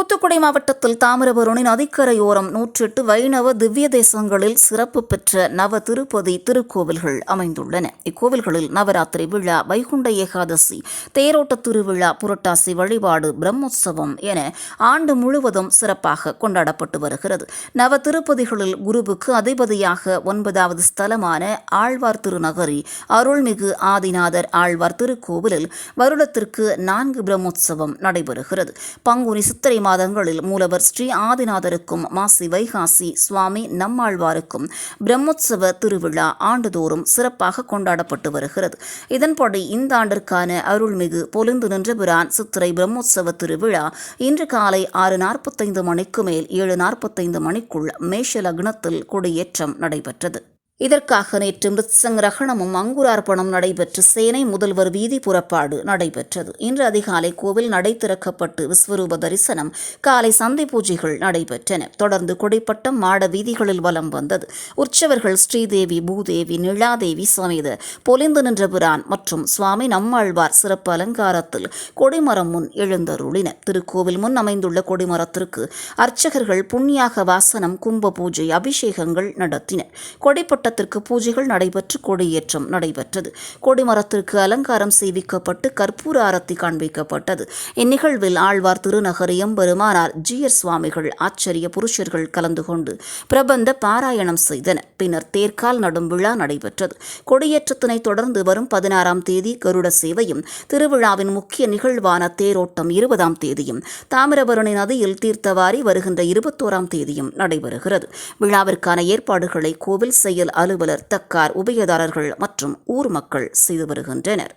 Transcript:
தூத்துக்குடி மாவட்டத்தில் தாமிரபரணி நதிக்கரையோரம் நூற்றெட்டு வைணவ திவ்ய தேசங்களில் சிறப்பு பெற்ற நவ திருப்பதி திருக்கோவில்கள் அமைந்துள்ளன. இக்கோவில்களில் நவராத்திரி விழா வைகுண்ட ஏகாதசி தேரோட்ட திருவிழா புரட்டாசி வழிபாடு பிரம்மோற்சவம் என ஆண்டு முழுவதும் சிறப்பாக கொண்டாடப்பட்டு வருகிறது. நவ திருப்பதிகளில் குருவுக்கு அதிபதியாக ஒன்பதாவது ஸ்தலமான ஆழ்வார் திருநகரி அருள்மிகு ஆதிநாதர் ஆழ்வார் திருக்கோவிலில் வருடத்திற்கு நான்கு பிரம்மோற்சவம் நடைபெறுகிறது. பங்குனி சித்திரை மாதங்களில் மூலவர் ஸ்ரீ ஆதிநாதருக்கும் மாசி வைகாசி சுவாமி நம்மாழ்வாருக்கும் பிரம்மோற்சவ திருவிழா ஆண்டுதோறும் சிறப்பாக கொண்டாடப்பட்டு வருகிறது. இதன்படி இந்த ஆண்டிற்கான அருள்மிகு பொலிந்து நின்றபிரான் சித்திரை பிரம்மோற்சவ திருவிழா இன்று காலை ஆறு நாற்பத்தைந்து மணிக்கு மேல் ஏழு நாற்பத்தைந்து மணிக்குள் மேஷ லக்னத்தில் கொடியேற்றம் நடைபெற்றது. இதற்காக நேற்று மிருத்சங் ரகணமும் அங்குரார்ப்பணம் நடைபெற்று சேனை முதல்வர் வீதி புறப்பாடு நடைபெற்றது. இன்று அதிகாலை கோவில் நடை திறக்கப்பட்டு விஸ்வரூப தரிசனம் காலை சந்தை பூஜைகள் நடைபெற்றன. தொடர்ந்து கொடிப்பட்டம் மாட வீதிகளில் வலம் வந்தது. உற்சவர்கள் ஸ்ரீதேவி பூதேவி நிழாதேவி சமேத பொலிந்து நின்ற பிரான் மற்றும் சுவாமி நம்மாழ்வார் சிறப்பு அலங்காரத்தில் கொடிமரம் முன் எழுந்தருளினர் திருக்கோவில் முன் அமைந்துள்ள கொடிமரத்திற்கு அர்ச்சகர்கள் புண்ணியாக வாசனம் கும்ப பூஜை அபிஷேகங்கள் நடத்தினர். கொடிப்பட்ட மண்டபத்திற்கு பூஜைகள் நடைபெற்று கொடியேற்றம் நடைபெற்றது. கொடிமரத்திற்கு அலங்காரம் செய்விக்கப்பட்டு கற்பூர ஆரத்தி காண்பிக்கப்பட்டது. இந்நிகழ்வில் ஆழ்வார் திருநகரியம் பெருமானார் ஜி. எஸ். சுவாமிகள் ஆச்சரிய புருஷர்கள் கலந்து கொண்டு பிரபந்த பாராயணம் செய்தனர். பின்னர் தேர்கால் நடும் விழா நடைபெற்றது. கொடியேற்றத்தினை தொடர்ந்து வரும் பதினாறாம் தேதி கருட சேவையும் திருவிழாவின் முக்கிய நிகழ்வான தேரோட்டம் இருபதாம் தேதியும் தாமிரபரணி நதியில் தீர்த்தவாரி வருகின்ற இருபத்தோராம் தேதியும் நடைபெறுகிறது. விழாவிற்கான ஏற்பாடுகளை கோவில் செயல் அலுவலர் தக்கார் உபயதாரர்கள் மற்றும் ஊர் மக்கள் செய்து வருகின்றனர்.